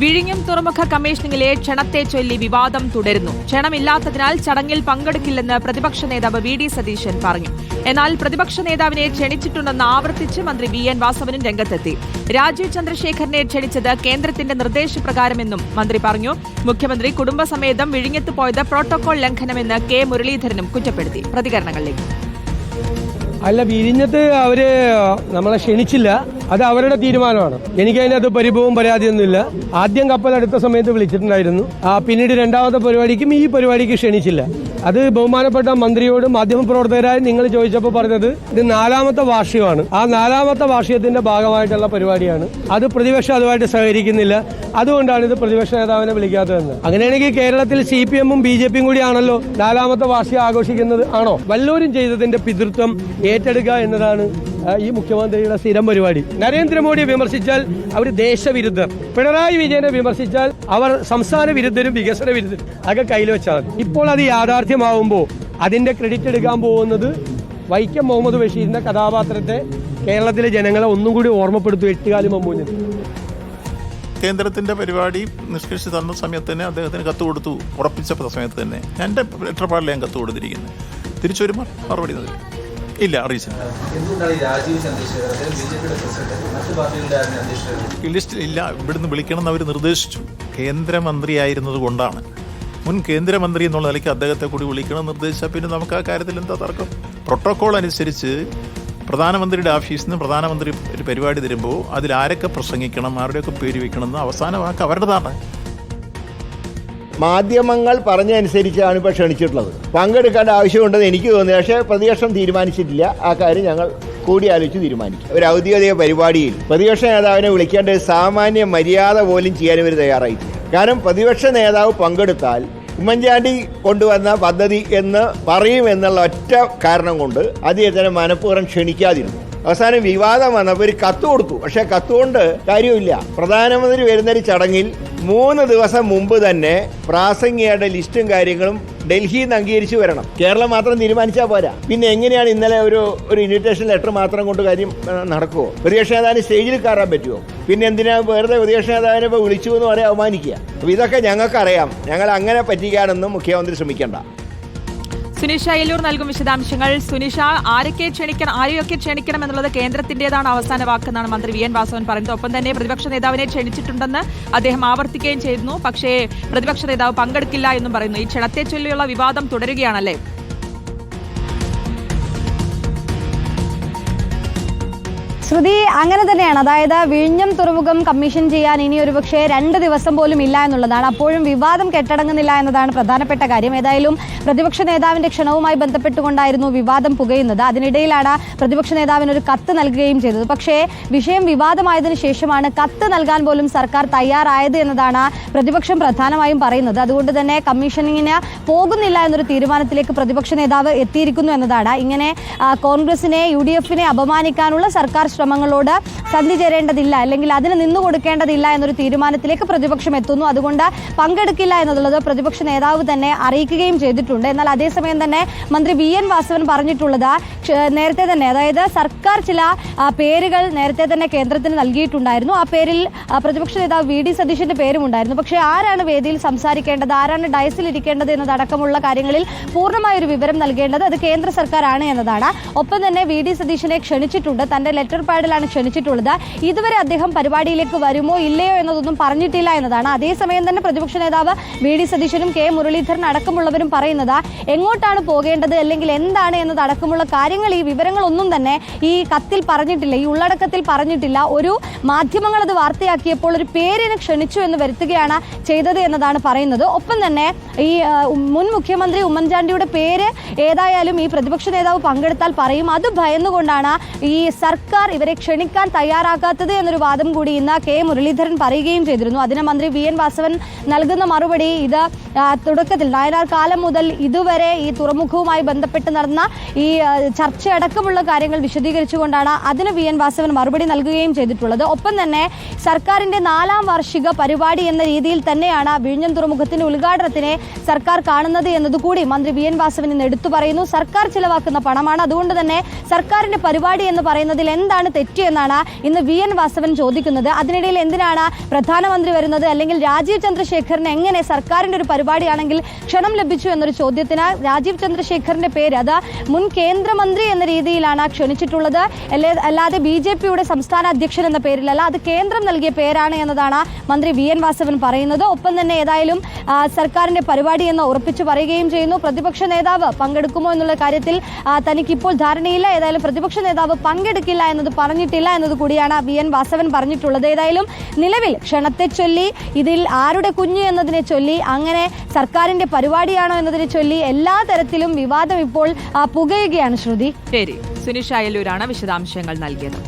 വിഴിഞ്ഞം തുറമുഖ കമ്മീഷനിങ്ങിലെ ക്ഷണത്തെ ചൊല്ലി വിവാദം തുടരുന്നു. ക്ഷണമില്ലാത്തതിനാൽ ചടങ്ങിൽ പങ്കെടുക്കില്ലെന്ന് പ്രതിപക്ഷ നേതാവ് വി ഡി സതീശൻ പറഞ്ഞു. എന്നാൽ പ്രതിപക്ഷ നേതാവിനെ ക്ഷണിച്ചിട്ടുണ്ടെന്ന് ആവർത്തിച്ച് മന്ത്രി വി എൻ വാസവനും രംഗത്തെത്തി. രാജീവ് ചന്ദ്രശേഖരനെ ക്ഷണിച്ചത് കേന്ദ്രത്തിന്റെ നിർദ്ദേശപ്രകാരമെന്നും മന്ത്രി പറഞ്ഞു. മുഖ്യമന്ത്രി കുടുംബസമേതം വിഴിഞ്ഞത്ത് പോയത് പ്രോട്ടോകോൾ ലംഘനമെന്ന് കെ മുരളീധരനും കുറ്റപ്പെടുത്തി. പ്രതികരണങ്ങളിലേക്ക്. അല്ല വിഴിഞ്ഞത്ത് അവർ നമ്മളെ ക്ഷണിച്ചില്ല. അത് അവരുടെ തീരുമാനമാണ്. എനിക്ക് അതിനകത്ത് പരിഭവവും പരാതിയൊന്നുമില്ല. ആദ്യം കപ്പൽ അടുത്ത സമയത്ത് വിളിച്ചിട്ടുണ്ടായിരുന്നു. ആ പിന്നീട് രണ്ടാമത്തെ പരിപാടിക്കും ഈ പരിപാടിക്ക് ക്ഷണിച്ചില്ല. അത് ബഹുമാനപ്പെട്ട മന്ത്രിയോട് മാധ്യമപ്രവർത്തകരായി നിങ്ങൾ ചോദിച്ചപ്പോൾ പറഞ്ഞത് ഇത് നാലാമത്തെ വാർഷികമാണ്. ആ നാലാമത്തെ വാർഷികത്തിന്റെ ഭാഗമായിട്ടുള്ള പരിപാടിയാണ്. അത് പ്രതിപക്ഷം അതുമായിട്ട് സഹകരിക്കുന്നില്ല. അതുകൊണ്ടാണ് ഇത് പ്രതിപക്ഷ നേതാവിനെ വിളിക്കാത്തതെന്ന്. അങ്ങനെയാണെങ്കിൽ കേരളത്തിൽ സി പി എമ്മും ബി ജെ പിയും കൂടിയാണല്ലോ നാലാമത്തെ വാർഷികം ആഘോഷിക്കുന്നത്. ആണോ? വല്ലവരും ചെയ്തതിന്റെ പിതൃത്വം ഏറ്റെടുക്കുക എന്നതാണ് ഈ മുഖ്യമന്ത്രിയുടെ സ്ഥിരം പരിപാടി. നരേന്ദ്രമോദിയെ വിമർശിച്ചാൽ അവർ ദേശവിരുദ്ധർ. പിണറായി വിജയനെ വിമർശിച്ചാൽ അവർ സംസ്ഥാന വിരുദ്ധരും വികസന വിരുദ്ധരും അതൊക്കെ കയ്യിൽ വെച്ചാൽ ഇപ്പോൾ അത് യാഥാർത്ഥ്യമാവുമ്പോൾ അതിന്റെ ക്രെഡിറ്റ് എടുക്കാൻ പോകുന്നത് വൈക്കം മുഹമ്മദ് ബഷീറിന്റെ കഥാപാത്രത്തെ കേരളത്തിലെ ജനങ്ങളെ ഒന്നും കൂടി ഓർമ്മപ്പെടുത്തും എട്ടുകാലം മുമ്പ് കേന്ദ്രത്തിന്റെ പരിപാടി നിഷ്കരിച്ച് തന്ന സമയത്ത് തന്നെ അദ്ദേഹത്തിന് കത്ത് കൊടുത്തു ഉറപ്പിച്ച സമയത്ത് തന്നെ. എന്റെ ലെറ്റർപാടിൽ ഞാൻ കത്ത് കൊടുത്തിരിക്കുന്നത് തിരിച്ചു വരുമ്പോൾ മറുപടി നൽകി. ഇല്ല അറിയിച്ചില്ല. ഈ ലിസ്റ്റിൽ ഇല്ല ഇവിടുന്ന് വിളിക്കണം എന്ന് അവർ നിർദ്ദേശിച്ചു. കേന്ദ്രമന്ത്രിയായിരുന്നത് കൊണ്ടാണ് മുൻ കേന്ദ്രമന്ത്രി എന്നുള്ള നിലയ്ക്ക് അദ്ദേഹത്തെ കൂടി വിളിക്കണം നിർദ്ദേശിച്ചാൽ പിന്നെ നമുക്ക് ആ കാര്യത്തിൽ എന്താ തർക്കം? പ്രോട്ടോകോൾ അനുസരിച്ച് പ്രധാനമന്ത്രിയുടെ ഓഫീസിൽ നിന്ന് പ്രധാനമന്ത്രി ഒരു പരിപാടി തരുമ്പോൾ അതിൽ ആരൊക്കെ പ്രസംഗിക്കണം ആരുടെയൊക്കെ പേര് വയ്ക്കണം എന്ന് അവസാനമാക്കുക അവരുടേതാണ്. മാധ്യമങ്ങൾ പറഞ്ഞതനുസരിച്ചാണ് ഇപ്പോൾ ക്ഷണിച്ചിട്ടുള്ളത്. പങ്കെടുക്കേണ്ട ആവശ്യമുണ്ടെന്ന് എനിക്ക് തോന്നി പക്ഷേ പ്രതിപക്ഷം തീരുമാനിച്ചിട്ടില്ല. ആ കാര്യം ഞങ്ങൾ കൂടിയാലോചിച്ച് തീരുമാനിക്കും. ഒരു ഔദ്യോഗിക പരിപാടിയിൽ പ്രതിപക്ഷ നേതാവിനെ വിളിക്കേണ്ട ഒരു സാമാന്യ മര്യാദ പോലും ചെയ്യാൻ ഇവർ തയ്യാറായിട്ടില്ല. കാരണം പ്രതിപക്ഷ നേതാവ് പങ്കെടുത്താൽ ഉമ്മൻചാണ്ടി കൊണ്ടുവന്ന പദ്ധതി എന്ന് പറയുമെന്നുള്ള ഒറ്റ കാരണം കൊണ്ട് അദ്ദേഹത്തിനെ മനഃപൂർവം ക്ഷണിക്കാതിരുന്നു. അവസാനം വിവാദം വന്നപ്പോൾ ഒരു കത്ത് കൊടുത്തു. പക്ഷേ കത്ത് കൊണ്ട് കാര്യമില്ല. പ്രധാനമന്ത്രി വരുന്നൊരു ചടങ്ങിൽ മൂന്ന് ദിവസം മുമ്പ് തന്നെ പ്രാസംഗിയുടെ ലിസ്റ്റും കാര്യങ്ങളും ഡൽഹിയിൽ നിന്ന് അംഗീകരിച്ച് വരണം. കേരളം മാത്രം തീരുമാനിച്ചാൽ പോരാ. പിന്നെ എങ്ങനെയാണ് ഇന്നലെ ഒരു ഒരു ഇൻവിറ്റേഷൻ ലെറ്റർ മാത്രം കൊണ്ട് കാര്യം നടക്കുമോ പ്രതിപക്ഷ നേതാവിന് സ്റ്റേജിൽ കയറാൻ പറ്റുമോ പിന്നെ എന്തിനാ വെറുതെ പ്രതിപക്ഷ നേതാവിനെ ഇപ്പോൾ വിളിച്ചു എന്ന് പറയാൻ അവമാനിക്കുക? അപ്പോൾ ഇതൊക്കെ ഞങ്ങൾക്കറിയാം. ഞങ്ങൾ അങ്ങനെ പറ്റിക്കാനൊന്നും മുഖ്യമന്ത്രി ശ്രമിക്കേണ്ട. സുനിഷ എല്ലൂർ നൽകും വിശദാംശങ്ങൾ. സുനിഷ ആരൊക്കെ ക്ഷണിക്കണം ആരെയൊക്കെ ക്ഷണിക്കണം എന്നുള്ളത് കേന്ദ്രത്തിന്റേതാണ് അവസാന വാക്കെന്നാണ് മന്ത്രി വി. എൻ. വാസവൻ പറയുന്നത്. ഒപ്പം തന്നെ പ്രതിപക്ഷ നേതാവിനെ ക്ഷണിച്ചിട്ടുണ്ടെന്ന് അദ്ദേഹം ആവർത്തിക്കുകയും ചെയ്യുന്നു പക്ഷേ പ്രതിപക്ഷ നേതാവ് പങ്കെടുക്കില്ല എന്നും പറയുന്നു. ഈ ക്ഷണത്തെ ചൊല്ലിയുള്ള വിവാദം തുടരുകയാണല്ലേ? ശ്രുതി അങ്ങനെ തന്നെയാണ്. അതായത് വിഴിഞ്ഞം തുറമുഖം കമ്മീഷൻ ചെയ്യാൻ ഇനി ഒരുപക്ഷെ രണ്ട് ദിവസം പോലും ഇല്ല എന്നുള്ളതാണ്. അപ്പോഴും വിവാദം കെട്ടടങ്ങുന്നില്ല എന്നതാണ് പ്രധാനപ്പെട്ട കാര്യം. ഏതായാലും പ്രതിപക്ഷ നേതാവിന്റെ ക്ഷണവുമായി ബന്ധപ്പെട്ടുകൊണ്ടായിരുന്നു വിവാദം പുകയുന്നത്. അതിനിടയിലാണ് പ്രതിപക്ഷ നേതാവിന് ഒരു കത്ത് നൽകുകയും ചെയ്തത്. പക്ഷേ വിഷയം വിവാദമായതിനു ശേഷമാണ് കത്ത് നൽകാൻ പോലും സർക്കാർ തയ്യാറായത് എന്നതാണ് പ്രതിപക്ഷം പ്രധാനമായും പറയുന്നത്. അതുകൊണ്ട് തന്നെ കമ്മീഷനിങ്ങിന് പോകുന്നില്ല എന്നൊരു തീരുമാനത്തിലേക്ക് പ്രതിപക്ഷ നേതാവ് എത്തിയിരിക്കുന്നു എന്നതാണ്. ഇങ്ങനെ കോൺഗ്രസിനെ യു അപമാനിക്കാനുള്ള സർക്കാർ ശ്രമങ്ങളോട് സന്ധി ചേരേണ്ടതില്ല അല്ലെങ്കിൽ അതിന് നിന്നു കൊടുക്കേണ്ടതില്ല എന്നൊരു തീരുമാനത്തിലേക്ക് പ്രതിപക്ഷം എത്തുന്നു. അതുകൊണ്ട് പങ്കെടുക്കില്ല എന്നുള്ളത് പ്രതിപക്ഷ നേതാവ് തന്നെ അറിയിക്കുകയും ചെയ്തിട്ടുണ്ട്. എന്നാൽ അതേസമയം തന്നെ മന്ത്രി വി എൻ വാസവൻ പറഞ്ഞിട്ടുള്ളത് നേരത്തെ തന്നെ അതായത് സർക്കാർ ചില പേരുകൾ നേരത്തെ തന്നെ കേന്ദ്രത്തിന് നൽകിയിട്ടുണ്ടായിരുന്നു. ആ പേരിൽ പ്രതിപക്ഷ നേതാവ് വി ഡി സതീശന്റെ പേരും ഉണ്ടായിരുന്നു. പക്ഷേ ആരാണ് വേദിയിൽ സംസാരിക്കേണ്ടത്? ആരാണ് ഡയസിൽ ഇരിക്കേണ്ടത് എന്നതടക്കമുള്ള കാര്യങ്ങളിൽ പൂർണമായ ഒരു വിവരം നൽകേണ്ടത് അത് കേന്ദ്ര സർക്കാരാണ് എന്നതാണ്. ഒപ്പം തന്നെ വി ഡി സതീശനെ ക്ഷണിച്ചിട്ടുണ്ട്. തന്റെ ലെറ്റർ പാഡിലാണ് ക്ഷണിച്ചിട്ടുള്ളത്. ഇതുവരെ അദ്ദേഹം പരിപാടിയിലേക്ക് വരുമോ ഇല്ലയോ എന്നതൊന്നും പറഞ്ഞിട്ടില്ല എന്നതാണ്. അതേസമയം തന്നെ പ്രതിപക്ഷ നേതാവ് വി ഡി സതീശനും കെ മുരളീധരൻ അടക്കമുള്ളവരും പറയുന്നത് എങ്ങോട്ടാണ് പോകേണ്ടത്? അല്ലെങ്കിൽ എന്താണ്? എന്നതടക്കമുള്ള കാര്യങ്ങൾ ഈ വിവരങ്ങളൊന്നും തന്നെ ഈ കത്തിൽ പറഞ്ഞിട്ടില്ല ഈ ഉള്ളടക്കത്തിൽ പറഞ്ഞിട്ടില്ല. ഒരു മാധ്യമങ്ങൾ അത് വാർത്തയാക്കിയപ്പോൾ ഒരു പേരിന് ക്ഷണിച്ചു എന്ന് വരുത്തുകയാണ് ചെയ്തത് എന്നതാണ് പറയുന്നത്. ഒപ്പം തന്നെ ഈ മുൻ മുഖ്യമന്ത്രി ഉമ്മൻചാണ്ടിയുടെ പേര് ഏതായാലും ഈ പ്രതിപക്ഷ നേതാവ് പങ്കെടുത്താൽ പറയും. അത് ഭയന്നുകൊണ്ടാണ് ഈ സർക്കാർ ഇവരെ ക്ഷണിക്കാൻ തയ്യാറാക്കാത്തത് എന്നൊരു വാദം കൂടി ഇന്ന് കെ മുരളീധരൻ പറയുകയും ചെയ്തിരുന്നു. അതിന് മന്ത്രി വി എൻ വാസവൻ നൽകുന്ന മറുപടി ഇത് തുടക്കത്തിൽ നയനാർ കാലം മുതൽ ഇതുവരെ ഈ തുറമുഖവുമായി ബന്ധപ്പെട്ട് നടന്ന ഈ ചർച്ചയടക്കമുള്ള കാര്യങ്ങൾ വിശദീകരിച്ചുകൊണ്ടാണ് അതിന് വി എൻ വാസവൻ മറുപടി നൽകുകയും ചെയ്തിട്ടുള്ളത്. ഒപ്പം തന്നെ സർക്കാരിന്റെ നാലാം വാർഷിക പരിപാടി എന്ന രീതിയിൽ തന്നെയാണ് വിഴിഞ്ഞം തുറമുഖത്തിന്റെ ഉദ്ഘാടനത്തിനെ സർക്കാർ കാണുന്നത് എന്നതുകൂടി മന്ത്രി വി എൻ വാസവൻ ഇന്ന് എടുത്തു പറയുന്നു. സർക്കാർ ചിലവാക്കുന്ന പണമാണ്. അതുകൊണ്ട് തന്നെ സർക്കാരിന്റെ പരിപാടി എന്ന് പറയുന്നതിൽ എന്താണ് തെറ്റ് തെറ്റിയെന്നാണ് ഇന്ന് വി എൻ വാസവൻ ചോദിക്കുന്നത് അതിനിടയിൽ എന്തിനാണ് പ്രധാനമന്ത്രി വരുന്നത്? അല്ലെങ്കിൽ രാജീവ് ചന്ദ്രശേഖറിന് എങ്ങനെ സർക്കാരിന്റെ ഒരു പരിപാടിയാണെങ്കിൽ ക്ഷണം ലഭിച്ചു എന്നൊരു ചോദ്യത്തിന് രാജീവ് ചന്ദ്രശേഖറിന്റെ പേര് അത് മുൻ കേന്ദ്രമന്ത്രി എന്ന രീതിയിലാണ് ക്ഷണിച്ചിട്ടുള്ളത്. അല്ലേ അല്ലാതെ ബി ജെ പിയുടെ സംസ്ഥാന അധ്യക്ഷൻ എന്ന പേരിലല്ല അത് കേന്ദ്രം നൽകിയ പേരാണ് എന്നതാണ് മന്ത്രി വി എൻ വാസവൻ പറയുന്നത്. ഒപ്പം തന്നെ ഏതായാലും സർക്കാരിന്റെ പരിപാടി എന്ന് ഉറപ്പിച്ചു പറയുകയും ചെയ്യുന്നു. പ്രതിപക്ഷ നേതാവ് പങ്കെടുക്കുമോ എന്നുള്ള കാര്യത്തിൽ തനിക്കിപ്പോൾ ധാരണയില്ല. ഏതായാലും പ്രതിപക്ഷ നേതാവ് പങ്കെടുക്കില്ല എന്നത് പറഞ്ഞിട്ടില്ല എന്നത് കൂടിയാണ് വി എൻ വാസവൻ പറഞ്ഞിട്ടുള്ളത്. ഏതായാലും നിലവിൽ ക്ഷണത്തെ ചൊല്ലി ഇതിൽ ആരുടെ കുഞ്ഞ് എന്നതിനെ ചൊല്ലി അങ്ങനെ സർക്കാരിന്റെ പരിപാടിയാണോ എന്നതിനെ ചൊല്ലി എല്ലാ തരത്തിലും വിവാദം ഇപ്പോൾ പുകയുകയാണ് ശ്രുതി. ശരി സുനിഷ വിശദാംശങ്ങൾ നൽകിയത്.